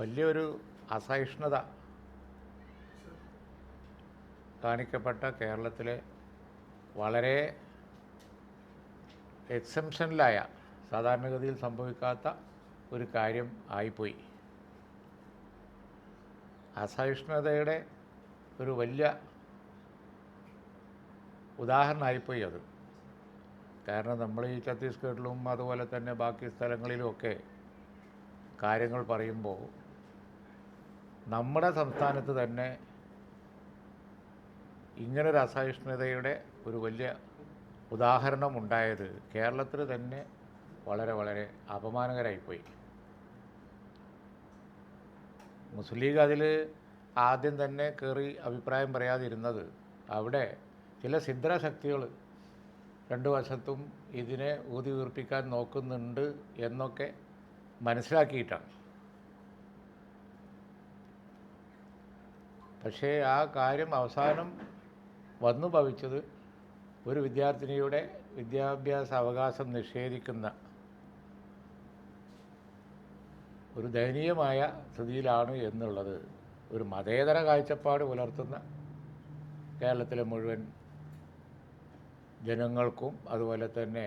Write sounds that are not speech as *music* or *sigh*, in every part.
വലിയൊരു അസഹിഷ്ണുത കാണിക്കപ്പെട്ട കേരളത്തിലെ വളരെ എക്സെംഷനിലായ സാധാരണഗതിയിൽ സംഭവിക്കാത്ത ഒരു കാര്യം ആയിപ്പോയി. അസഹിഷ്ണുതയുടെ ഒരു വലിയ ഉദാഹരണമായിപ്പോയി അത്. കാരണം നമ്മൾ ഈ ഛത്തീസ്ഗഡിലും അതുപോലെ തന്നെ ബാക്കി സ്ഥലങ്ങളിലുമൊക്കെ കാര്യങ്ങൾ പറയുമ്പോൾ നമ്മുടെ സംസ്ഥാനത്ത് തന്നെ ഇങ്ങനൊരു അസഹിഷ്ണുതയുടെ ഒരു വലിയ ഉദാഹരണം ഉണ്ടായത് കേരളത്തിൽ തന്നെ വളരെ വളരെ അപമാനകരമായിപ്പോയി. മുസ്ലിം ലീഗ് അതിൽ ആദ്യം തന്നെ കയറി അഭിപ്രായം പറയാതിരുന്നത് അവിടെ ചില ശക്തികൾ രണ്ടു വശത്തും ഇതിനെ ഊതി ഉയർപ്പിക്കാൻ നോക്കുന്നുണ്ട് എന്നൊക്കെ മനസ്സിലാക്കിയിട്ടാണ്. പക്ഷേ ആ കാര്യം അവസാനം വന്നു ഭവിച്ചത് ഒരു വിദ്യാർത്ഥിനിയുടെ വിദ്യാഭ്യാസ അവകാശം നിഷേധിക്കുന്ന ഒരു ദയനീയമായ സ്ഥിതിയിലാണ് എന്നുള്ളത് ഒരു മതേതര കാഴ്ചപ്പാട് പുലർത്തുന്ന കേരളത്തിലെ മുഴുവൻ ജനങ്ങൾക്കും അതുപോലെ തന്നെ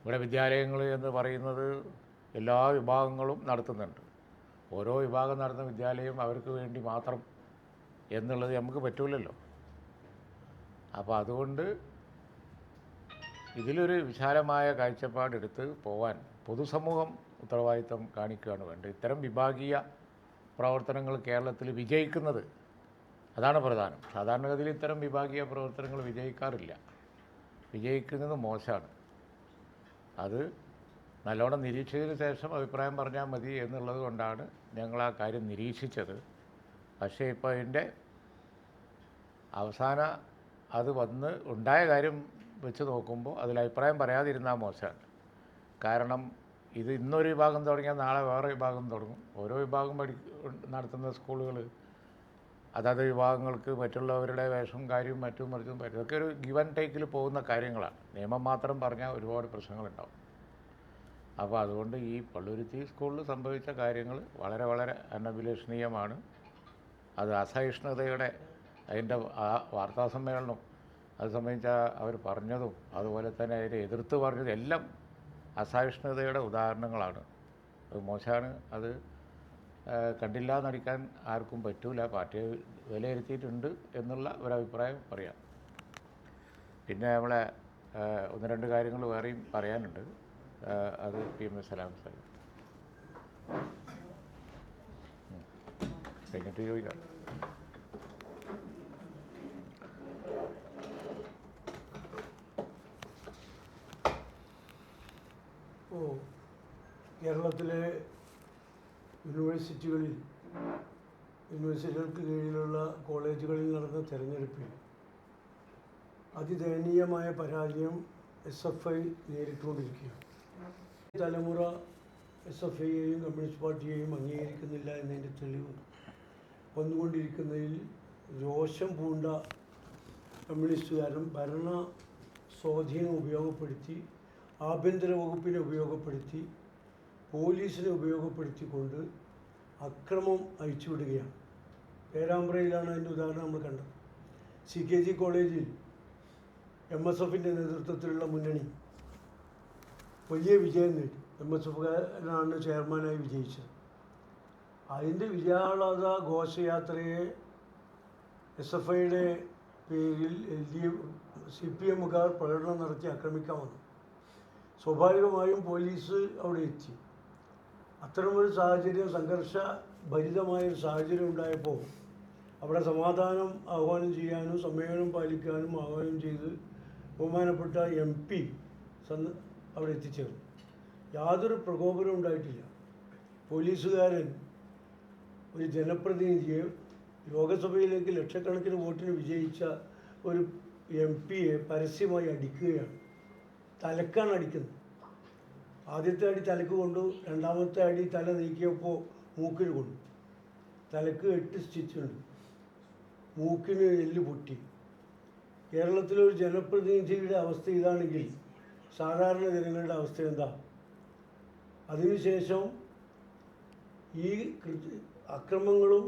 ഇവിടെ വിദ്യാലയങ്ങൾ എന്ന് പറയുന്നത് എല്ലാ വിഭാഗങ്ങളും നടത്തുന്നുണ്ട്. ഓരോ വിഭാഗം നടത്തുന്ന വിദ്യാലയം അവർക്ക് വേണ്ടി മാത്രം എന്നുള്ളത് നമുക്ക് പറ്റൂലല്ലോ. അപ്പോൾ അതുകൊണ്ട് ഇതിലൊരു വിശാലമായ കാഴ്ചപ്പാടെടുത്ത് പോവാൻ പൊതുസമൂഹം ഉത്തരവാദിത്തം കാണിക്കുകയാണ് വേണ്ടത്. ഇത്തരം വിഭാഗീയ പ്രവർത്തനങ്ങൾ കേരളത്തിൽ വിജയിക്കുന്നത് അതാണ് പ്രധാനം. സാധാരണഗതിയിൽ ഇത്തരം വിഭാഗീയ പ്രവർത്തനങ്ങൾ വിജയിക്കാറില്ല. വിജയിക്കുന്നത് മോശമാണ്. അത് നല്ലോണം നിരീക്ഷിച്ചതിന് ശേഷം അഭിപ്രായം പറഞ്ഞാൽ മതി എന്നുള്ളത് കൊണ്ടാണ് ഞങ്ങൾ ആ കാര്യം നിരീക്ഷിച്ചത്. പക്ഷേ ഇപ്പോൾ അതിന്റെ അവസാന അത് വന്ന് ഉണ്ടായ കാര്യം വെച്ച് നോക്കുമ്പോൾ അതിൽ അഭിപ്രായം പറയാതിരുന്നാൽ മോശമാണ് കാരണം ഇത് ഇന്നൊരു വിഭാഗം തുടങ്ങിയാൽ നാളെ വേറെ വിഭാഗം തുടങ്ങും. ഓരോ വിഭാഗം പഠി നടത്തുന്ന സ്കൂളുകൾ അതാത് വിഭാഗങ്ങൾക്ക് മറ്റുള്ളവരുടെ വേഷം കാര്യവും മറ്റും മറിച്ചും ഇതൊക്കെ ഒരു ഗിവൻ ടേക്കിൽ പോകുന്ന കാര്യങ്ങളാണ്. നിയമം മാത്രം പറഞ്ഞാൽ ഒരുപാട് പ്രശ്നങ്ങളുണ്ടാവും. അപ്പോൾ അതുകൊണ്ട് ഈ പള്ളുരുത്തി സ്കൂളിൽ സംഭവിച്ച കാര്യങ്ങൾ വളരെ വളരെ അനഭിലഷണീയമാണ്. അത് അസഹിഷ്ണുതയുടെ അതിന്റെ ആ വാർത്താ സമ്മേളനം അത് സംബന്ധിച്ച അവർ പറഞ്ഞതും അതുപോലെ തന്നെ അതിനെ എതിർത്ത് പറഞ്ഞതും എല്ലാം അസഹിഷ്ണുതയുടെ ഉദാഹരണങ്ങളാണ്. അത് മോശമാണ്. അത് കണ്ടില്ല നടിക്കാൻ ആർക്കും പറ്റൂല. പാർട്ടിയെ വിലയിരുത്തിയിട്ടുണ്ട് എന്നുള്ള ഒരഭിപ്രായം പറയാം. പിന്നെ നമ്മളെ ഒന്ന് രണ്ട് കാര്യങ്ങൾ വേറെയും പറയാനുണ്ട്. അത് P M S Salam Sahib. കഴിഞ്ഞിട്ട് ചോദിക്കാം ഓ കേരളത്തിലെ യൂണിവേഴ്സിറ്റികളിൽ യൂണിവേഴ്സിറ്റികൾക്ക് കീഴിലുള്ള കോളേജുകളിൽ നടന്ന തെരഞ്ഞെടുപ്പിൽ അതിദയനീയമായ പരാജയം എസ് എഫ് ഐ നേരിട്ടുകൊണ്ടിരിക്കുകയാണ്. തലമുറ എസ് എഫ് ഐയെയും കമ്മ്യൂണിസ്റ്റ് പാർട്ടിയെയും അംഗീകരിക്കുന്നില്ല എന്നതിന്റെ തെളിവ് വന്നുകൊണ്ടിരിക്കുന്നതിൽ രോഷം പൂണ്ട കമ്മ്യൂണിസ്റ്റുകാരും ഭരണ സ്വാധീനം ഉപയോഗപ്പെടുത്തി ആഭ്യന്തര വകുപ്പിനെ ഉപയോഗപ്പെടുത്തി പോലീസിനെ ഉപയോഗപ്പെടുത്തിക്കൊണ്ട് അക്രമം അഴിച്ചുവിടുകയാണ്. പേരാമ്പ്രയിലാണ് അതിന്റെ ഉദാഹരണം നമ്മൾ കണ്ടത്. സി കെ ജി കോളേജിൽ എം എസ് എഫിന്റെ നേതൃത്വത്തിലുള്ള മുന്നണി വലിയ വിജയം നേടി. എം എസ് എഫുകാരനാണ് ചെയർമാനായി വിജയിച്ചത്. അതിന്റെ വിജയാഹ്ലാദ ഘോഷയാത്രയെ എസ് എഫ് ഐയുടെ പേരിൽ എൽ ഡി സി പി എമ്മുകാർ പ്രകടനം നടത്തി ആക്രമിക്കാൻ വന്നു സ്വാഭാവികമായും പോലീസ് അവിടെ എത്തി. അത്തരമൊരു സാഹചര്യം സംഘർഷ ഭരിതമായൊരു സാഹചര്യം ഉണ്ടായപ്പോൾ അവിടെ സമാധാനം ആഹ്വാനം ചെയ്യാനും സമ്മേളനം പാലിക്കാനും ആഹ്വാനം ചെയ്ത് ബഹുമാനപ്പെട്ട എം പി അവിടെ എത്തിച്ചേർന്നു. യാതൊരു പ്രകോപനവും ഉണ്ടായിട്ടില്ല. പോലീസുകാരൻ ഒരു ജനപ്രതിനിധിയെ ലോകസഭയിലേക്ക് ലക്ഷക്കണക്കിന് വോട്ടിന് വിജയിച്ച ഒരു എം പിയെ പരസ്യമായി അടിക്കുകയാണ്. തലക്കാണ് അടിക്കുന്നത്. ആദ്യത്തെ അടി തലക്ക് കൊണ്ടു രണ്ടാമത്തെ അടി തല നീക്കിയപ്പോൾ മൂക്കിന് കൊണ്ടു. തലക്ക് എട്ട് സ്റ്റിച്ചുണ്ട്. മൂക്കിന് എല്ല് പൊട്ടി. കേരളത്തിലൊരു ജനപ്രതിനിധിയുടെ അവസ്ഥ ഇതാണെങ്കിൽ സാധാരണ ജനങ്ങളുടെ അവസ്ഥ എന്താ? അതിനുശേഷം ഈ അക്രമങ്ങളും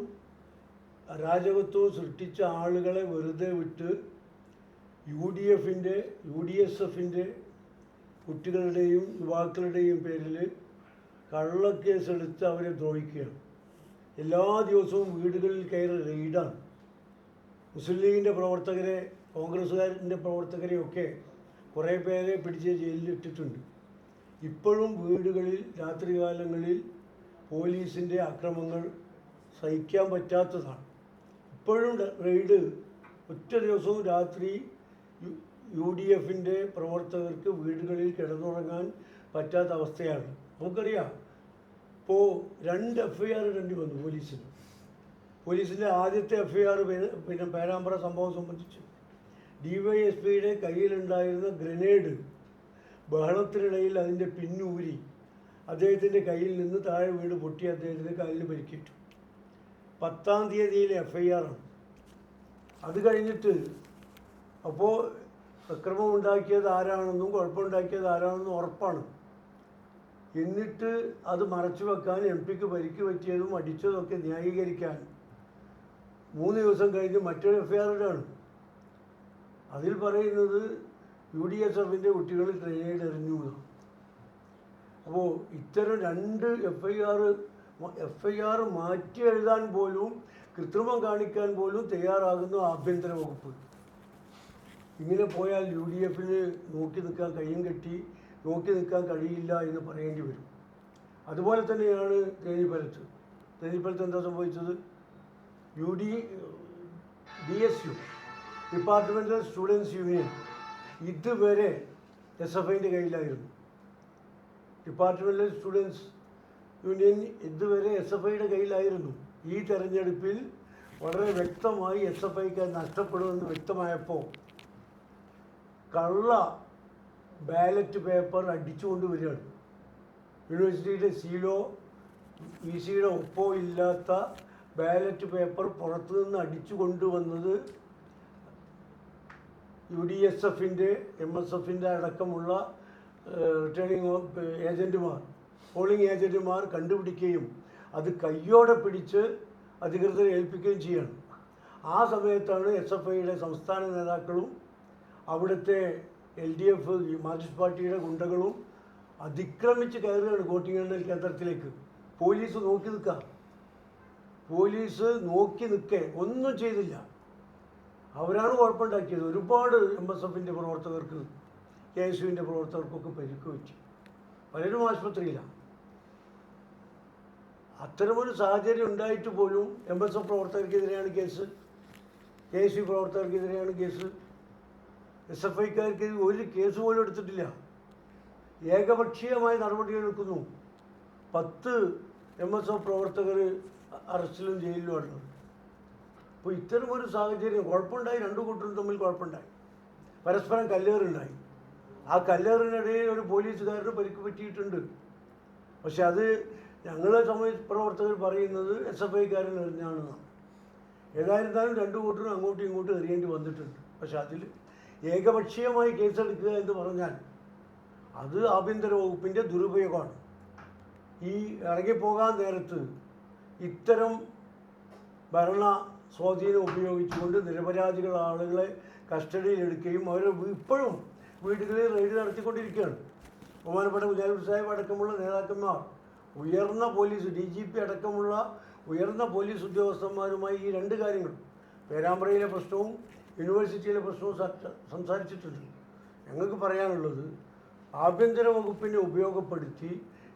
അരാജകത്വവും സൃഷ്ടിച്ച ആളുകളെ വെറുതെ വിട്ട് യു ഡി എഫിന്റെ യു ഡി എസ് എഫിന്റെ കുട്ടികളുടെയും യുവാക്കളുടെയും പേരിൽ കള്ളക്കേസെടുത്ത് അവരെ ദ്രോഹിക്കുകയാണ്. എല്ലാ ദിവസവും വീടുകളിൽ കയറി റെയ്ഡാണ്. മുസ്ലിം ലീഗിന്റെ പ്രവർത്തകരെ കോൺഗ്രസ്സുകാരന്റെ പ്രവർത്തകരെയൊക്കെ കുറേ പേരെ പിടിച്ച് ജയിലിലിട്ടിട്ടുണ്ട്. ഇപ്പോഴും വീടുകളിൽ രാത്രികാലങ്ങളിൽ പോലീസിന്റെ അക്രമങ്ങൾ സഹിക്കാൻ പറ്റാത്തതാണ്. ഇപ്പോഴും റെയ്ഡ് ഒറ്റ ദിവസവും രാത്രി യു- ഡി എഫിന്റെ പ്രവർത്തകർക്ക് വീടുകളിൽ കിടന്നുറങ്ങാൻ പറ്റാത്ത അവസ്ഥയാണ്. നമുക്കറിയാം ഇപ്പോൾ രണ്ട് എഫ് ഐ ആർ ഇടേണ്ടി വന്നു പോലീസിന്. പോലീസിന്റെ ആദ്യത്തെ എഫ് ഐ ആർ പിന്നെ പേരാമ്പ്ര സംഭവം സംബന്ധിച്ച്. ഡി വൈ എസ് പിയുടെ കയ്യിലുണ്ടായിരുന്ന ഗ്രനേഡ് ബഹളത്തിനിടയിൽ അതിന്റെ പിന്നൂരി അദ്ദേഹത്തിന്റെ കയ്യിൽ നിന്ന് താഴെ വീട് പൊട്ടി അദ്ദേഹത്തിന്റെ കാലിന് പരിക്കേറ്റു. പത്താം തീയതിയിൽ എഫ് ഐ ആർ അത് കഴിഞ്ഞിട്ട് അപ്പോൾ അക്രമം ഉണ്ടാക്കിയത് ആരാണെന്നും കുഴപ്പമുണ്ടാക്കിയത് ആരാണെന്നും ഉറപ്പാണ്. എന്നിട്ട് അത് മറച്ചു വെക്കാൻ എം പിക്ക് പരിക്ക് പറ്റിയതും അടിച്ചതൊക്കെ ന്യായീകരിക്കാൻ മൂന്ന് ദിവസം കഴിഞ്ഞ് മറ്റൊരു എഫ് ഐ ആറിലാണ് അതിൽ പറയുന്നത് യു ഡി എസ് എഫിന്റെ കുട്ടികൾ ട്രെയിനിൽ എറിഞ്ഞു. അപ്പോൾ ഇത്തരം രണ്ട് F I R F I R മാറ്റി എഴുതാൻ പോലും കൃത്രിമം കാണിക്കാൻ പോലും തയ്യാറാകുന്ന ആഭ്യന്തര വകുപ്പ്. ഇങ്ങനെ പോയാൽ യു ഡി എഫിന് നോക്കി നിൽക്കാൻ കയ്യും കെട്ടി നോക്കി നിൽക്കാൻ കഴിയില്ല എന്ന് പറയേണ്ടി വരും. അതുപോലെ തന്നെയാണ് തേനിപ്പലത്ത്. തേനിപ്പലത്ത് എന്താ സംഭവിച്ചത്? U D D S U departmental students union ഇതുവരെ എസ് എഫ് ഐന്റെ കയ്യിലായിരുന്നു. ഡിപ്പാർട്ട്മെന്റൽ സ്റ്റുഡൻസ് യൂണിയൻ ഇതുവരെ എസ് എഫ് ഐയുടെ കയ്യിലായിരുന്നു. ഈ തെരഞ്ഞെടുപ്പിൽ വളരെ വ്യക്തമായി എസ് എഫ് ഐക്ക് നഷ്ടപ്പെടുമെന്ന് വ്യക്തമായപ്പോൾ കള്ള ബാലറ്റ് പേപ്പർ അടിച്ചുകൊണ്ട് വരികയാണ്. യൂണിവേഴ്സിറ്റിയുടെ സീലോ ഇ സിയുടെ ഒപ്പോ ഇല്ലാത്ത ബാലറ്റ് പേപ്പർ പുറത്തു നിന്ന് അടിച്ചു കൊണ്ടുവന്നത് യു ഡി എസ് എഫിന്റെ എം എസ് എഫിന്റെ അടക്കമുള്ള റിട്ടേണിംഗ് ഏജന്റുമാർ പോളിംഗ് ഏജന്റുമാർ കണ്ടുപിടിക്കുകയും അത് കയ്യോടെ പിടിച്ച് അധികൃതരെ ഏൽപ്പിക്കുകയും ചെയ്യണം. ആ സമയത്താണ് എസ് എഫ് ഐയുടെ സംസ്ഥാന നേതാക്കളും അവിടുത്തെ എൽ ഡി എഫ് മാർക്സിസ്റ്റ് പാർട്ടിയുടെ ഗുണ്ടകളും അതിക്രമിച്ച് കയറുകയാണ് വോട്ടിംഗ് എണ്ണൽ കേന്ദ്രത്തിലേക്ക്. പോലീസ് നോക്കി നിൽക്കുക. പോലീസ് നോക്കി നിൽക്കേ. ഒന്നും ചെയ്തില്ല. അവരാണ് കുഴപ്പമുണ്ടാക്കിയത്. ഒരുപാട് എം എസ് എഫിന്റെ പ്രവർത്തകർക്ക് കെ എസ് യുവിന്റെ പ്രവർത്തകർക്കൊക്കെ പരിക്ക് പറ്റി. പലരും ആശുപത്രിയിലാണ്. അത്തരമൊരു സാഹചര്യം ഉണ്ടായിട്ട് പോലും എം എസ് എഫ് പ്രവർത്തകർക്കെതിരെയാണ് കേസ്. കെ എസ് യു പ്രവർത്തകർക്കെതിരെയാണ് കേസ്. എസ് എഫ് ഐക്കാർക്ക് ഒരു കേസ് പോലും എടുത്തിട്ടില്ല. ഏകപക്ഷീയമായ നടപടിയെടുക്കുന്നു. പത്ത് എം എസ് എഫ് പ്രവർത്തകർ അറസ്റ്റിലും ജയിലിലുമാണ് അപ്പോൾ ഇത്തരമൊരു സാഹചര്യം കുഴപ്പമുണ്ടായി രണ്ടു കൂട്ടരും തമ്മിൽ കുഴപ്പമുണ്ടായി. പരസ്പരം കല്ലേറുണ്ടായി. ആ കല്ലേറിനിടയിൽ ഒരു പോലീസുകാരന് പരിക്ക് പറ്റിയിട്ടുണ്ട്. പക്ഷെ അത് ഞങ്ങളെ സമയ പ്രവർത്തകർ പറയുന്നത് എസ് എഫ് ഐക്കാരൻ എറിഞ്ഞാണെന്ന് ഏതായിരുന്നാലും രണ്ടു കൂട്ടരും അങ്ങോട്ടും ഇങ്ങോട്ടും എറിയേണ്ടി വന്നിട്ടുണ്ട്. പക്ഷെ അതിൽ ഏകപക്ഷീയമായി കേസെടുക്കുക എന്ന് പറഞ്ഞാൽ അത് ആഭ്യന്തര വകുപ്പിന്റെ ദുരുപയോഗമാണ്. ഈ ഇറങ്ങിപ്പോകാൻ നേരത്ത് ഇത്തരം ഭരണ സ്വാധീനം ഉപയോഗിച്ചുകൊണ്ട് നിരപരാധികൾ ആളുകളെ കസ്റ്റഡിയിലെടുക്കുകയും അവർ ഇപ്പോഴും വീടുകളിൽ റെയ്ഡ് നടത്തിക്കൊണ്ടിരിക്കുകയാണ്. ബഹുമാനപ്പെട്ട മുജാഹിദ് സാഹിബ് അടക്കമുള്ള നേതാക്കന്മാർ ഉയർന്ന പോലീസ് ഡി ജി പി അടക്കമുള്ള ഉയർന്ന പോലീസ് ഉദ്യോഗസ്ഥന്മാരുമായി ഈ രണ്ട് കാര്യങ്ങളും പേരാമ്പ്രയിലെ പ്രശ്നവും യൂണിവേഴ്സിറ്റിയിലെ പ്രശ്നവും സംസാരിച്ചിട്ടുണ്ട്. ഞങ്ങൾക്ക് പറയാനുള്ളത് ആഭ്യന്തര വകുപ്പിനെ ഉപയോഗപ്പെടുത്തി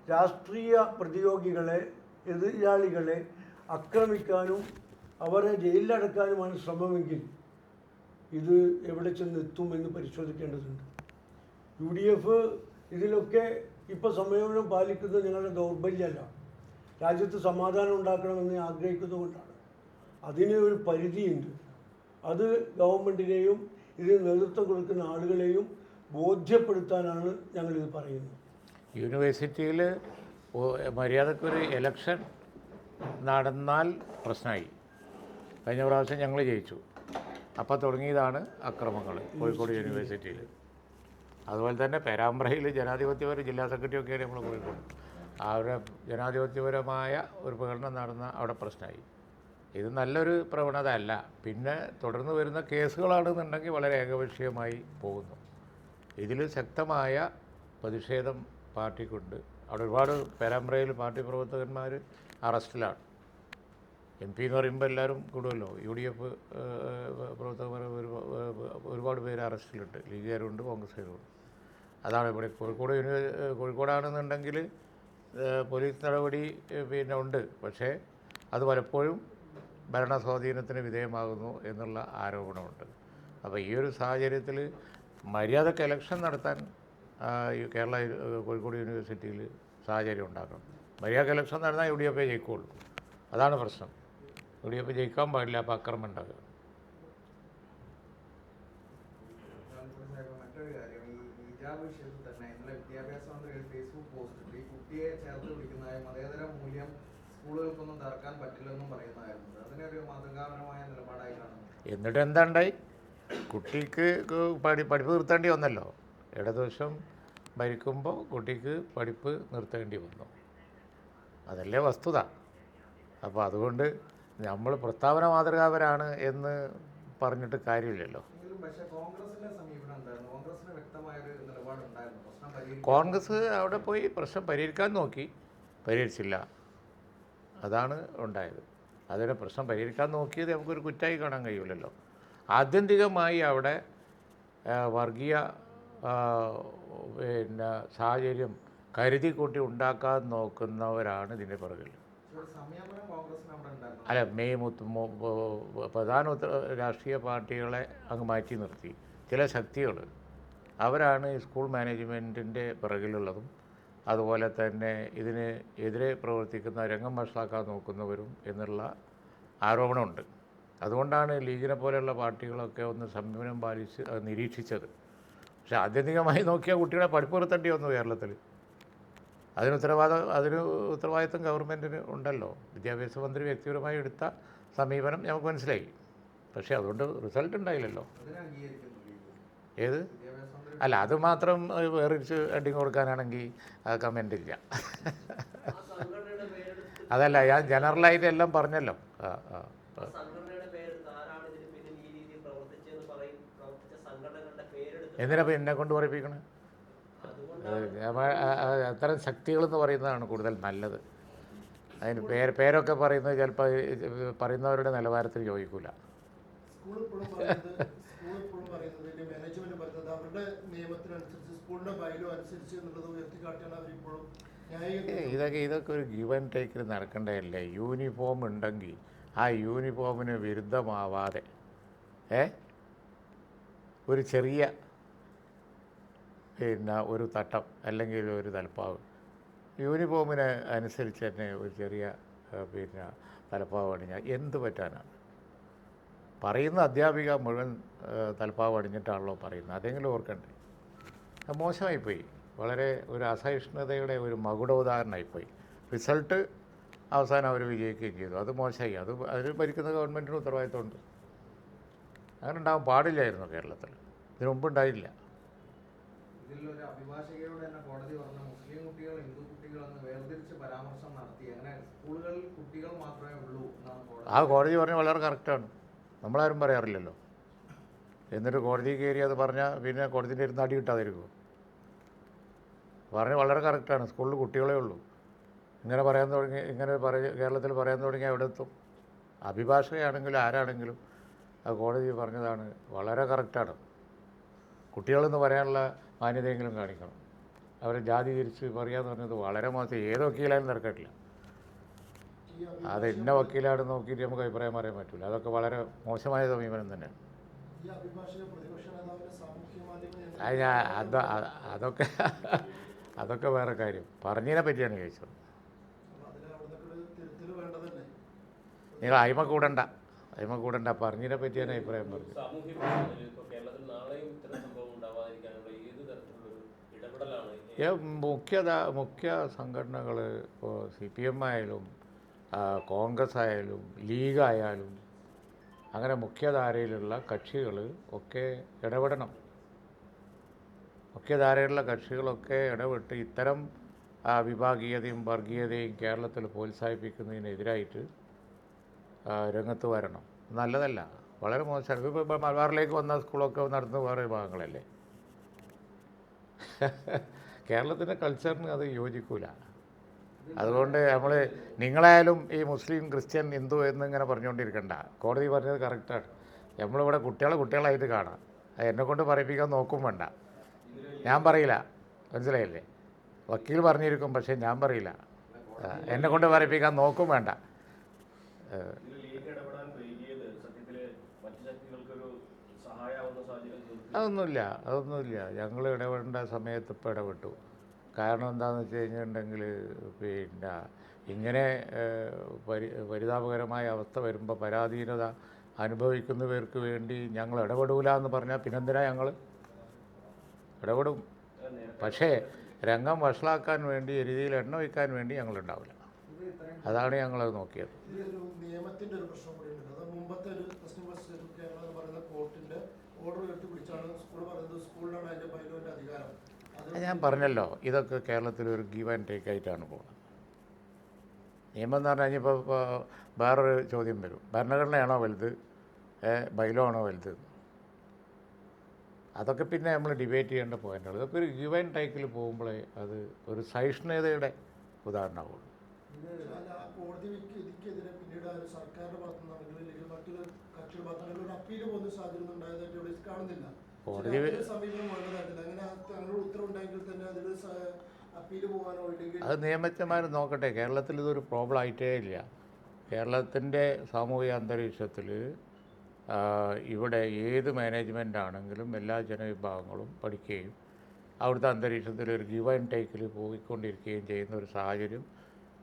രാഷ്ട്രീയ പ്രതിയോഗികളെ എതിരാളികളെ ആക്രമിക്കാനും അവരെ ജയിലിലടക്കാനുമാണ് ശ്രമമെങ്കിൽ ഇത് എവിടെ ചെന്നെത്തുമെന്ന് പരിശോധിക്കേണ്ടതുണ്ട്. യു ഡി എഫ് ഇതിലൊക്കെ ഇപ്പോൾ സംയമനം പാലിക്കുന്നത് ഞങ്ങളുടെ ദൗർബല്യമല്ല. രാജ്യത്ത് സമാധാനം ഉണ്ടാക്കണമെന്ന് ആഗ്രഹിക്കുന്നതുകൊണ്ടാണ്. അതിന് ഒരു പരിധിയുണ്ട്. അത് ഗവൺമെന്റിനെയും ഇതിന് നേതൃത്വം കൊടുക്കുന്ന ആളുകളെയും ബോധ്യപ്പെടുത്താനാണ് ഞങ്ങളിത് പറയുന്നത്. യൂണിവേഴ്സിറ്റിയിൽ മര്യാദക്കൊരു എലക്ഷൻ നടന്നാൽ പ്രശ്നമായി. കഴിഞ്ഞ പ്രാവശ്യം ഞങ്ങൾ ജയിച്ചു. അപ്പോൾ തുടങ്ങിയതാണ് അക്രമങ്ങൾ കോഴിക്കോട് യൂണിവേഴ്സിറ്റിയിൽ അതുപോലെ തന്നെ പേരാമ്പ്രയിൽ ജനാധിപത്യപര ജില്ലാ സെക്രട്ടറി ഒക്കെയാണ് നമ്മൾ കോഴിക്കോട് അവരുടെ ജനാധിപത്യപരമായ ഒരു പ്രകടനം നടന്ന അവിടെ പ്രശ്നമായി. ഇത് നല്ലൊരു പ്രവണത അല്ല പിന്നെ തുടർന്ന് വരുന്ന കേസുകളാണെന്നുണ്ടെങ്കിൽ വളരെ ഏകപക്ഷീയമായി പോകുന്നു. ഇതിൽ ശക്തമായ പ്രതിഷേധം പാർട്ടിക്കുണ്ട്. അവിടെ ഒരുപാട് പേരാമ്പ്രയിൽ പാർട്ടി പ്രവർത്തകന്മാർ അറസ്റ്റിലാണ്. എം പി എന്ന് പറയുമ്പോൾ എല്ലാവരും കൂടുമല്ലോ യു ഡി എഫ് പ്രവർത്തകർ ഒരു- ഒരുപാട് പേര് അറസ്റ്റിലുണ്ട്. ലീഗുകാരുണ്ട് കോൺഗ്രസ്സുകാരുണ്ട്. അതാണ് ഇവിടെ കോഴിക്കോട് കോഴിക്കോടാണെന്നുണ്ടെങ്കിൽ പോലീസ് നടപടി പിന്നെ ഉണ്ട്. പക്ഷേ അത് പലപ്പോഴും ഭരണ സ്വാധീനത്തിന് വിധേയമാകുന്നു എന്നുള്ള ആരോപണമുണ്ട്. അപ്പോൾ ഈ ഒരു സാഹചര്യത്തിൽ മര്യാദയ്ക്ക് ഇലക്ഷൻ നടത്താൻ കേരള കോഴിക്കോട് യൂണിവേഴ്സിറ്റിയിൽ സാഹചര്യം ഉണ്ടാക്കണം. മര്യാദയ്ക്ക് ഇലക്ഷൻ നടന്നാൽ യു ഡി എഫ് ജയിക്കുള്ളൂ. അതാണ് പ്രശ്നം. എഫ് ജയിക്കാൻ പാടില്ല അപ്പോൾ അക്രമം കാണുന്നു എന്നിട്ട് എന്താണ്ടായി കുട്ടിക്ക് പഠി പഠിപ്പ് നിർത്തേണ്ടി വന്നല്ലോ. ഇടതുവശം ഭരിക്കുമ്പോൾ കുട്ടിക്ക് പഠിപ്പ് നിർത്തേണ്ടി വന്നു. അതല്ലേ വസ്തുത. അപ്പോൾ അതുകൊണ്ട് നമ്മൾ പ്രസ്താവന മാതൃകാപരാണ് എന്ന് പറഞ്ഞിട്ട് കാര്യമില്ലല്ലോ. കോൺഗ്രസ് അവിടെ പോയി പ്രശ്നം പരിഹരിക്കാൻ നോക്കി. പരിഹരിച്ചില്ല. അതാണ് ഉണ്ടായത്. അതിന് പ്രശ്നം പരിഹരിക്കാൻ നോക്കിയത് നമുക്കൊരു കുറ്റായി കാണാൻ കഴിയില്ലല്ലോ ആത്യന്തികമായി അവിടെ വർഗീയ പിന്നെ സാഹചര്യം കരുതി കൂട്ടി ഉണ്ടാക്കാൻ നോക്കുന്നവരാണ് ഇതിന്റെ പുറകിൽ പക്ഷേ ഒരു സംയമനം കോൺഗ്രസിന് അവിടെ ഉണ്ടായിരുന്നു അല്ല മെയ് പ്രധാന രാഷ്ട്രീയ പാർട്ടികളെ അങ്ങ് മാറ്റി നിർത്തി. ചില ശക്തികൾ അവരാണ് സ്കൂൾ മാനേജ്മെന്റിന്റെ പിറകിലുള്ളതും അതുപോലെ തന്നെ ഇതിന് എതിരെ പ്രവർത്തിക്കുന്ന രംഗം വഷളാക്കാൻ നോക്കുന്നവരും എന്നുള്ള ആരോപണമുണ്ട്. അതുകൊണ്ടാണ് ലീഗിനെ പോലെയുള്ള പാർട്ടികളൊക്കെ ഒന്ന് സംയമനം പാലിച്ച് നിരീക്ഷിച്ചത്. പക്ഷേ ആത്യന്തികമായി നോക്കിയാൽ കുട്ടികളെ പഠിപ്പ് നിർത്തേണ്ടി വന്നു കേരളത്തിൽ അതിന് ഉത്തരവാദം അതിന് ഉത്തരവാദിത്വം ഗവൺമെന്റിന് ഉണ്ടല്ലോ. വിദ്യാഭ്യാസ മന്ത്രി വ്യക്തിപരമായി എടുത്ത സമീപനം നമുക്ക് മനസ്സിലായി. പക്ഷേ അതുകൊണ്ട് റിസൾട്ട് ഉണ്ടായില്ലല്ലോ. ഏത്? അല്ല അത് മാത്രം വേറിച്ച് അടിങ് കൊടുക്കാനാണെങ്കിൽ കമന്റ് ഇല്ല. അതല്ല ഞാൻ ജനറലായിട്ട് എല്ലാം പറഞ്ഞല്ലോ. ആ ആ ആ. എന്തിനാ പിന്നെ എന്നെ കൊണ്ട് പറയിപ്പിക്കണേ അതുകൊണ്ട് അത് ഞാൻ- ആ- ആ- അത്തരം ശക്തികളെന്ന് പറയുന്നതാണ് കൂടുതൽ നല്ലത്. അതിന് പേര് പേരൊക്കെ പറയുന്നത് ചിലപ്പോൾ പറയുന്നവരുടെ നിലവാരത്തിൽ ചോദിക്കൂല ഇതൊക്കെ ഇതൊക്കെ ഒരു ഗിവ് ആൻഡ് ടേക്കിൽ നടക്കേണ്ടതല്ലേ? യൂണിഫോം ഉണ്ടെങ്കിൽ ആ യൂണിഫോമിന് വിരുദ്ധമാവാതെ ഏ? ഒരു ചെറിയ പിന്നെ ഒരു തട്ടം അല്ലെങ്കിൽ ഒരു തലപ്പാവ്. യൂണിഫോമിന് അനുസരിച്ച് തന്നെ ഒരു ചെറിയ പിന്നെ തലപ്പാവ് അണിഞ്ഞാൽ എന്ത് പറ്റാനാണ് പറയുന്ന അധ്യാപിക മുഴുവൻ തലപ്പാവ് അണിഞ്ഞിട്ടാണല്ലോ പറയുന്നത്. അതെങ്കിലും ഓർക്കണ്ടേ? മോശമായിപ്പോയി. വളരെ ഒരു അസഹിഷ്ണുതയുടെ ഒരു മകുടോദാഹരണമായിപ്പോയി. റിസൾട്ട് അവസാനം അവർ വിജയിക്കുകയും ചെയ്തു. അത് മോശമായി. അത് അതിൽ ഭരിക്കുന്ന ഗവൺമെന്റിന് ഉത്തരവാദിത്തമുണ്ട് അങ്ങനെ ഉണ്ടാകാൻ പാടില്ലായിരുന്നു കേരളത്തിൽ. ഇതിനു മുമ്പ് ഉണ്ടായില്ല. ഇതിൽ ഒരു അഭിഭാഷകയോട് തന്നെ കോടതി പറഞ്ഞ മുസ്ലിം കുട്ടികൾ ഹിന്ദു കുട്ടികൾ എന്ന് വേർതിരിച്ച് പരാമർശം നടത്തി. അങ്ങനെ സ്കൂളുകളിൽ കുട്ടികൾ മാത്രമേ ഉള്ളൂ എന്നാണ് ആ കോടതി പറഞ്ഞ വളരെ കറക്റ്റാണ് നമ്മളാരും പറയാറില്ലല്ലോ. എന്നിട്ട് കോടതി കയറി അത് പറഞ്ഞാൽ പിന്നെ കോടതിന്റെ ഇരുന്ന് അടി കിട്ടാതിരിക്കുമോ പറഞ്ഞ് വളരെ കറക്റ്റാണ് സ്കൂളിൽ കുട്ടികളേ ഉള്ളൂ. ഇങ്ങനെ പറയാൻ തുടങ്ങി ഇങ്ങനെ പറയ കേരളത്തിൽ പറയാൻ തുടങ്ങിയ അവിടെ എത്തും? അഭിഭാഷകയാണെങ്കിലും ആരാണെങ്കിലും ആ കോടതി പറഞ്ഞതാണ് വളരെ കറക്റ്റാണ് കുട്ടികളെന്ന് പറയാനുള്ള മാന്യതയെങ്കിലും കാണിക്കണം. അവരെ ജാതി തിരിച്ച് പറയാന്ന് പറഞ്ഞത് വളരെ മോശം. ഏത് വക്കീലായാലും നടക്കട്ടില്ല അത് ഇന്ന വക്കീലാണെന്ന് നോക്കിയിട്ട് നമുക്ക് അഭിപ്രായം പറയാൻ പറ്റില്ല അതൊക്കെ വളരെ മോശമായ സമീപനം മാധ്യമ അത് ഞാൻ അത് അത് അതൊക്കെ അതൊക്കെ വേറെ കാര്യം. പറഞ്ഞതിനെ പറ്റിയാണ് ചോദിച്ചത്. നിങ്ങൾ അയിമ കൂടണ്ട. അയിമ കൂടണ്ട. പറഞ്ഞതിനെ പറ്റിയാണ് അഭിപ്രായം പറഞ്ഞത് സാമൂഹ്യ പ്രശ്നത്തിൽ ഇപ്പോൾ കേരളത്തിൽ നാളെയും ഇത്തരം സംഭവം ഉണ്ടാവാതിരിക്കാനുള്ള ഏത് തരത്തിലുള്ള ഒരു ഇടപെടലാണ് ഏ, മുഖ്യ മുഖ്യ സംഘടനകൾ ഇപ്പോൾ സി പി എം ആയാലും കോൺഗ്രസ് ആയാലും ലീഗായാലും അങ്ങനെ മുഖ്യധാരയിലുള്ള കക്ഷികൾ ഒക്കെ ഇടപെടണം. മുഖ്യധാരയിലുള്ള കക്ഷികളൊക്കെ ഇടപെട്ട് ഇത്തരം വിഭാഗീയതയും വർഗീയതയും കേരളത്തിൽ പ്രോത്സാഹിപ്പിക്കുന്നതിനെതിരായിട്ട് രംഗത്ത് വരണം. നല്ലതല്ല. വളരെ മോശമാണ്. ഇപ്പോൾ മലബാറിലേക്ക് വന്ന സ്കൂളൊക്കെ നടന്ന് വേറെ വിഭാഗങ്ങളല്ലേ? *laughs* കേരളത്തിന്റെ കൾച്ചറിന് അത് യോജിക്കൂല. അതുകൊണ്ട് നമ്മൾ നിങ്ങളായാലും ഈ മുസ്ലിം ക്രിസ്ത്യൻ ഹിന്ദു എന്നിങ്ങനെ പറഞ്ഞുകൊണ്ടിരിക്കണ്ട. കോടതി പറഞ്ഞത് കറക്റ്റാണ്. നമ്മളിവിടെ കുട്ടികളെ കുട്ടികളായിട്ട് കാണാം. അത് എന്നെ കൊണ്ട് പറയിപ്പിക്കാൻ നോക്കും വേണ്ട. ഞാൻ പറയില്ല. മനസ്സിലായില്ലേ? വക്കീൽ പറഞ്ഞിരിക്കും പക്ഷേ ഞാൻ പറയില്ല. ആ, എന്നെ കൊണ്ട് പറയിപ്പിക്കാൻ നോക്കും വേണ്ട ഇതിൽ ലീഗ് ഇടപെടാൻ വൈകിയത് സത്യത്തിൽ മറ്റു ശക്തികൾക്കൊരു സഹായമാവുന്ന സാഹചര്യം തീർച്ചയായും അതൊന്നുമില്ല അതൊന്നുമില്ല. ഞങ്ങൾ ഇടപെടേണ്ട സമയത്ത് ഇപ്പോൾ ഇടപെട്ടു. കാരണം എന്താണെന്ന് വെച്ച് കഴിഞ്ഞിട്ടുണ്ടെങ്കിൽ പിന്നെ ഇങ്ങനെ പരി പരിതാപകരമായ അവസ്ഥ വരുമ്പോൾ പരാധീനത അനുഭവിക്കുന്നവർക്ക് വേണ്ടി ഞങ്ങൾ ഇടപെടൂല എന്ന് പറഞ്ഞാൽ പിന്നെന്തിനാ ഞങ്ങൾ ഇടപെടും. പക്ഷേ രംഗം വഷളാക്കാൻ വേണ്ടി രീതിയിൽ എണ്ണ വയ്ക്കാൻ വേണ്ടി ഞങ്ങളുണ്ടാവില്ല. അതാണ് ഞങ്ങളത് നോക്കിയത്. നിയമത്തിന്റെ ഒരു പ്രശ്നം കൂടി ഉണ്ട് അത് മുമ്പത്തെ ഒരു മുസ്ലിം പരിസ്ഥിതി കേരള എന്ന് പറയുന്ന കോർട്ടിന്റെ ഓർഡർ ഉയർത്തിപ്പിടിച്ചാണ് സ്കൂൾ പറയുന്നത് സ്കൂളിലാണ് അധികാരം. ഞാൻ പറഞ്ഞല്ലോ ഇതൊക്കെ കേരളത്തിൽ ഒരു ഗീവ് ആൻഡ് ടേക്ക് ആയിട്ടാണ് പോകുന്നത്. നിയമം എന്ന് പറഞ്ഞു കഴിഞ്ഞപ്പോൾ ഇപ്പോൾ വേറൊരു ചോദ്യം വരും. ഭരണഘടനയാണോ വലുത്? ബൈലോ ആണോ വലുത്? അതൊക്കെ പിന്നെ നമ്മൾ ഡിബേറ്റ് ചെയ്യേണ്ട പോയിന്റുകൾ ഇതൊക്കെ ഒരു ഗീവ് ആൻഡ് ടേക്കിൽ പോകുമ്പോഴേ അത് ഒരു സഹിഷ്ണുതയുടെ ഉദാഹരണമാവുള്ളൂ. കോടതി വിധിക്കെതിരെ പിന്നീട് സർക്കാരിന്റെ ഭാഗത്തുനിന്നാണെങ്കിലും അല്ലെങ്കിൽ മറ്റൊരു ഒരു അപ്പീൽ പോകുന്ന സാഹചര്യം ഉണ്ടായതായിട്ട് ഇവിടെ കാണുന്നില്ല. കോടതി അത് നിയമജ്ഞന്മാർ നോക്കട്ടെ. കേരളത്തിൽ ഇതൊരു പ്രോബ്ലം ആയിട്ടേ ഇല്ല. കേരളത്തിന്റെ സാമൂഹിക അന്തരീക്ഷത്തിൽ ഇവിടെ ഏത് മാനേജ്മെന്റ് ആണെങ്കിലും എല്ലാ ജനവിഭാഗങ്ങളും പഠിക്കുകയും അവിടുത്തെ അന്തരീക്ഷത്തിൽ ഒരു ഗിവ് ആൻഡ് ടേക്കിൽ പോയിക്കൊണ്ടിരിക്കുകയും ചെയ്യുന്ന ഒരു സാഹചര്യം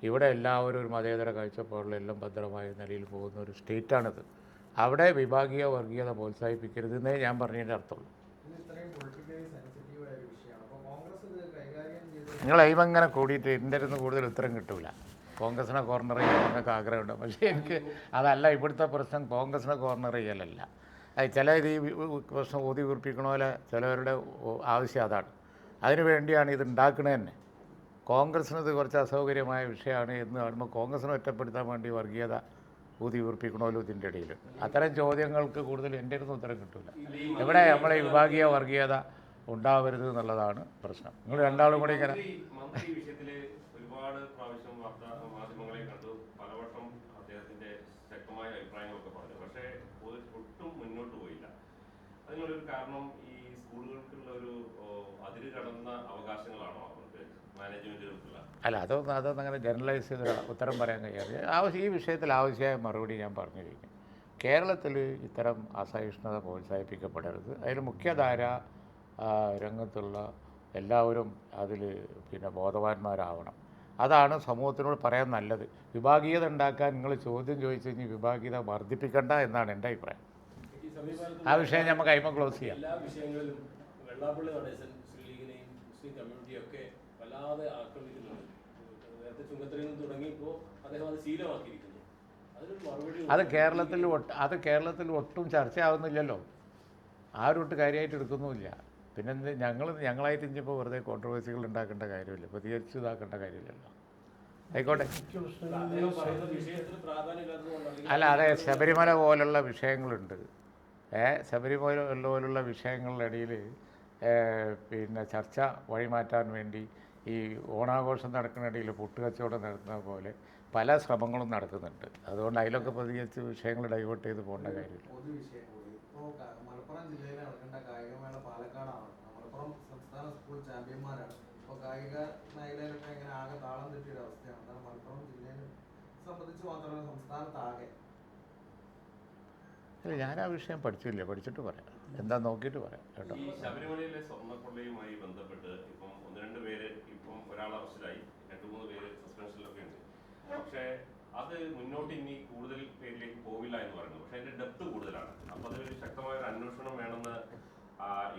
ഇവിടെ എല്ലാവരും ഒരു മതേതര കാഴ്ചപ്പാടിലെല്ലാം ഭദ്രമായ നിലയിൽ പോകുന്ന ഒരു സ്റ്റേറ്റാണിത് അവിടെ വിഭാഗീയ വർഗീയത പ്രോത്സാഹിപ്പിക്കരുതെന്നേ ഞാൻ പറഞ്ഞതിന്റെ അർത്ഥമുള്ളൂ. നിങ്ങൾ അയിമങ്ങനെ കൂടിയിട്ട് എന്റെ അടുത്ത് കൂടുതൽ ഉത്തരം കിട്ടൂല. കോൺഗ്രസിനെ കോർണർ ചെയ്യാൻ നിങ്ങൾക്ക് ആഗ്രഹമുണ്ട്. പക്ഷേ എനിക്ക് അതല്ല ഇവിടുത്തെ പ്രശ്നം കോൺഗ്രസിനെ കോർണർ ചെയ്യലല്ല. അത് ചില ഇത് ഈ പ്രശ്നം ഊതി കുറിപ്പിക്കണ പോലെ ചിലവരുടെ ആവശ്യം അതാണ്. അതിനു വേണ്ടിയാണ് ഇത് ഉണ്ടാക്കുന്നത് തന്നെ. കോൺഗ്രസിന് ഇത് കുറച്ച് അസൗകര്യമായ വിഷയമാണ് എന്ന് കാണുമ്പോൾ കോൺഗ്രസിനെ ഒറ്റപ്പെടുത്താൻ വേണ്ടി വർഗീയത ഊതി വീർപ്പിക്കണമല്ലോ ഇതിന്റെ ഇടയിൽ. അത്തരം ചോദ്യങ്ങൾക്ക് കൂടുതൽ എന്റെ അടുത്ത് ഉത്തരം കിട്ടില്ല ഇവിടെ നമ്മളെ വിഭാഗീയ വർഗീയത ഉണ്ടാവരുത് എന്നുള്ളതാണ് പ്രശ്നം. നിങ്ങൾ രണ്ടാളും കൂടി ഇങ്ങനെ കണ്ടു. പറഞ്ഞു. പക്ഷേ മുന്നോട്ട് അതിനുള്ളൊരു കാരണം ഈ സ്കൂളുകൾക്കുള്ള ഒരു അതിര് കടന്ന അവകാശങ്ങളാണോ? അല്ല അതൊന്നും അതൊന്നും അങ്ങനെ ജനറലൈസ് ചെയ്ത് ഉത്തരം പറയാൻ കഴിയാതെ ആവശ്യം ഈ വിഷയത്തിൽ ആവശ്യമായ മറുപടി ഞാൻ പറഞ്ഞു കഴിഞ്ഞു. കേരളത്തിൽ ഇത്തരം അസഹിഷ്ണുത പ്രോത്സാഹിപ്പിക്കപ്പെടരുത്. അതിൽ മുഖ്യധാര രംഗത്തുള്ള എല്ലാവരും അതിൽ പിന്നെ ബോധവാന്മാരാവണം. അതാണ് സമൂഹത്തിനോട് പറയാൻ നല്ലത്. വിഭാഗീയത ഉണ്ടാക്കാൻ നിങ്ങൾ ചോദ്യം ചോദിച്ചു കഴിഞ്ഞാൽ വിഭാഗീയത വർദ്ധിപ്പിക്കണ്ട എന്നാണ് എന്റെ അഭിപ്രായം. ആ വിഷയം നമുക്ക് അയിമ ക്ലോസ് ചെയ്യാം. എല്ലാ വിഷയങ്ങളിലും വെള്ളാപ്പള്ളി നടേശൻ മുസ്ലിം ലീഗിനെയും മുസ്ലിം കമ്മ്യൂണിറ്റിയും ഒക്കെ വല്ലാതെ ആക്രമിക്കുന്നുണ്ട്. നേരത്തെ ചുങ്കത്തരയിൽ നിന്ന് തുടങ്ങിയപ്പോൾ അദ്ദേഹം അത് ശീലമാക്കിയിരിക്കുന്നു. അത് കേരളത്തിൽ ഒട്ട് അത് കേരളത്തിൽ ഒട്ടും ചർച്ചയാവുന്നില്ലല്ലോ. ആരും ഒട്ട് കാര്യമായിട്ട് എടുക്കുന്നുമില്ല. പിന്നെ ഞങ്ങൾ ഞങ്ങളായിട്ട് ഇനിയിപ്പോൾ വെറുതെ കോൺട്രവേഴ്സികൾ ഉണ്ടാക്കേണ്ട കാര്യമില്ല. പ്രതികരിച്ചു ഇതാക്കേണ്ട കാര്യമില്ലല്ലോ. ആയിക്കോട്ടെ. അല്ല അതെ ശബരിമല പോലുള്ള വിഷയങ്ങളുണ്ട്. ഏ ശബരിമല പോലുള്ള വിഷയങ്ങളുടെ ഇടയിൽ പിന്നെ ചർച്ച വഴിമാറ്റാൻ വേണ്ടി ഈ ഓണാഘോഷം നടക്കുന്നിടയിൽ പൊട്ടുകച്ചവടം നടത്തുന്ന പോലെ പല ശ്രമങ്ങളും നടക്കുന്നുണ്ട്. അതുകൊണ്ട് അതിലൊക്കെ പ്രതികരിച്ച് വിഷയങ്ങൾ ഡൈവേർട്ട് ചെയ്ത് പോകേണ്ട കാര്യമില്ല. മലപ്പുറം ജില്ലയിൽ നടക്കേണ്ട കായികമേള പാലക്കാടാണ്. മലപ്പുറം സംസ്ഥാന സ്കൂൾ ചാമ്പ്യന്മാരാണ്. ഇപ്പോൾ കായിക മേഖലയിലൊക്കെ ഇങ്ങനെ ആകെ താളം തെറ്റിയ ഒരു അവസ്ഥയാണ്. അതാണ് മലപ്പുറം ജില്ലയെ സംബന്ധിച്ച് മാത്രമല്ല സംസ്ഥാനത്താകെ. അല്ല ഞാൻ ആ വിഷയം പഠിച്ചില്ല പഠിച്ചിട്ട് പറയാം. എന്താ നോക്കിയിട്ട് പറയാം കേട്ടോ. ഈ ശബരിമലയിലെ സ്വർണക്കൊള്ളയുമായി ബന്ധപ്പെട്ട് ഇപ്പം ഒന്ന് രണ്ട് പേര് ഇപ്പം ഒരാൾ അറസ്റ്റിലായി. രണ്ട് മൂന്ന് പേര് സസ്പെൻഷനിലൊക്കെ ഉണ്ട്. പക്ഷേ അത് മുന്നോട്ട് ഇനി കൂടുതൽ പേരിലേക്ക് പോവില്ല എന്ന് പറയുന്നു. പക്ഷേ അതിന്റെ ഡെപ്ത് കൂടുതലാണ്. അപ്പൊ അതൊരു ശക്തമായ ഒരു അന്വേഷണം വേണമെന്ന്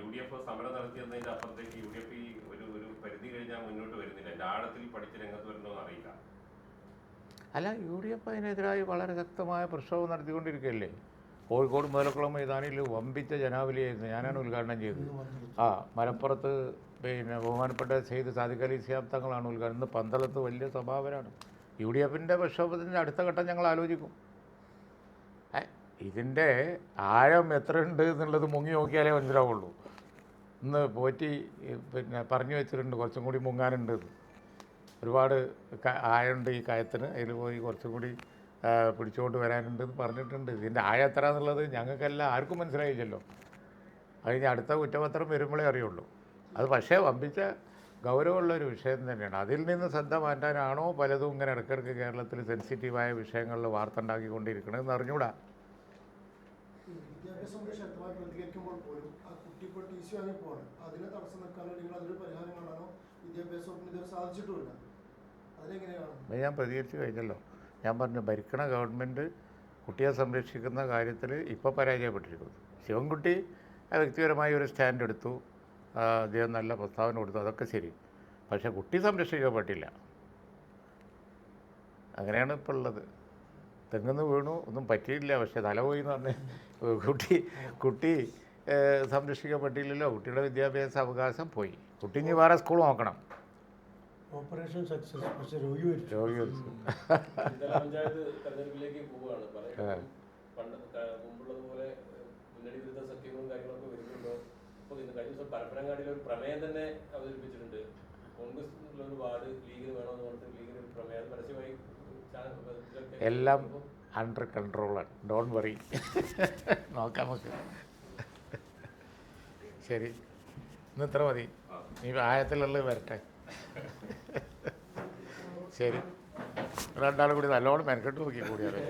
യു ഡി എഫ് സമരം നടത്തിയതിന്റെ അപ്പുറത്തേക്ക് യു ഡി എഫ് ഈ ഒരു ഒരു പരിധി കഴിഞ്ഞാൽ മുന്നോട്ട് വരുന്നില്ല. എന്റെ ആഴത്തിൽ പഠിച്ച് രംഗത്ത് വരണമെന്ന് അറിയില്ല. അല്ല യു ഡി എഫ് അതിനെതിരായി വളരെ ശക്തമായ പ്രക്ഷോഭം നടത്തിക്കൊണ്ടിരിക്കുകയല്ലേ? കോഴിക്കോട് മുതലക്കുളം മൈതാനിയിൽ വമ്പിച്ച ജനാവലിയായിരുന്നു. ഞാനാണ് ഉദ്ഘാടനം ചെയ്തത്. ആ മലപ്പുറത്ത് പിന്നെ ബഹുമാനപ്പെട്ട സെയ്ദ് സാദിഖ് അലി സിയാബ് തങ്ങളാണ് ഉദ്ഘാടനം. ഇന്ന് പന്തളത്ത് വലിയ സഭാപരാണ്. യു ഡി എഫിന്റെ പ്രക്ഷോഭത്തിന്റെ അടുത്ത ഘട്ടം ഞങ്ങൾ ആലോചിക്കും. ഇതിന്റെ ആഴം എത്രയുണ്ട് എന്നുള്ളത് മുങ്ങി നോക്കിയാലേ മനസ്സിലാവുള്ളൂ. ഇന്ന് പോറ്റി പിന്നെ പറഞ്ഞു വെച്ചിട്ടുണ്ട് കുറച്ചും കൂടി മുങ്ങാനുണ്ട്. ഒരുപാട് ആഴമുണ്ട് ഈ കയത്തിന്. അതിൽ പോയി കുറച്ചും കൂടി പിടിച്ചുകൊണ്ട് വരാനുണ്ട് എന്ന് പറഞ്ഞിട്ടുണ്ട്. ഇതിന്റെ ആഴം എത്ര എന്നുള്ളത് ഞങ്ങൾക്കെല്ലാം ആർക്കും മനസ്സിലായില്ലല്ലോ. അത് ഇനി അടുത്ത കുറ്റപത്രം വരുമ്പോഴേ അറിയുള്ളൂ. അത് പക്ഷേ വമ്പിച്ച ഗൗരവമുള്ള ഒരു വിഷയം തന്നെയാണ്. അതിൽ നിന്ന് ശ്രദ്ധ മാറ്റാനാണോ പലതും ഇങ്ങനെ ഇടയ്ക്കിടയ്ക്ക് കേരളത്തിൽ സെൻസിറ്റീവായ വിഷയങ്ങളിൽ വാർത്ത ഉണ്ടാക്കിക്കൊണ്ടിരിക്കണമെന്ന് അറിഞ്ഞൂടാ. ഞാൻ പ്രതികരിച്ചു കഴിഞ്ഞല്ലോ. ഞാൻ പറഞ്ഞു ഭരിക്കണ ഗവൺമെന്റ് കുട്ടിയെ സംരക്ഷിക്കുന്ന കാര്യത്തിൽ ഇപ്പോൾ പരാജയപ്പെട്ടിരിക്കുന്നു. ശിവൻകുട്ടി വ്യക്തിപരമായി ഒരു സ്റ്റാൻഡ് എടുത്തു അദ്ദേഹം നല്ല പ്രസ്താവന കൊടുത്തു. അതൊക്കെ ശരി. പക്ഷെ കുട്ടി സംരക്ഷിക്കാൻ പറ്റില്ല. അങ്ങനെയാണ് ഇപ്പോൾ ഉള്ളത്. തെങ്ങുന്ന് വീണു ഒന്നും പറ്റിയില്ല. പക്ഷെ തല പോയി എന്ന് പറഞ്ഞ് കുട്ടി കുട്ടി സംരക്ഷിക്കാൻ പറ്റിയില്ലല്ലോ. കുട്ടിയുടെ വിദ്യാഭ്യാസ അവകാശം പോയി. കുട്ടി ഇനി വേറെ സ്കൂൾ നോക്കണം. Operation success. പക്ഷെ രോഗി മരിച്ചു. രോഗി മരിച്ചു. പഞ്ചായത്ത് തെരഞ്ഞെടുപ്പിലേക്ക് പോവുകയാണ്. പറയുന്നത് പണ്ട് ക- മുമ്പുള്ളതുപോലെ ഏഹ്, മുന്നണി വിരുദ്ധ സഖ്യങ്ങളും കാര്യങ്ങളൊക്കെ വരുന്നുണ്ടോ ഇന്ന് കഴിഞ്ഞ ദിവസം പരപ്പനങ്ങാടിയിൽ ഒരു പ്രമേയം തന്നെ അവതരിപ്പിച്ചിട്ടുണ്ട്. കോൺഗ്രസ് ഒരു വാർഡ് ലീഗിന് വേണമെന്ന് പറഞ്ഞിട്ട് ലീഗിന് ഒരു പ്രമേയം. പരസ്യമായി എല്ലാം അണ്ടർ കൺട്രോളാണ് ഡോൺ വറി നോക്കാം നമുക്ക്. ശരി. ഇന്ന് ഇത്ര മതി. നീ ആയത്തിലുള്ളത് വരട്ടെ. ശരി. രണ്ടാളും കൂടി നല്ലോണം മെനക്കെട്ട് നോക്കി കൂടിയാലോ.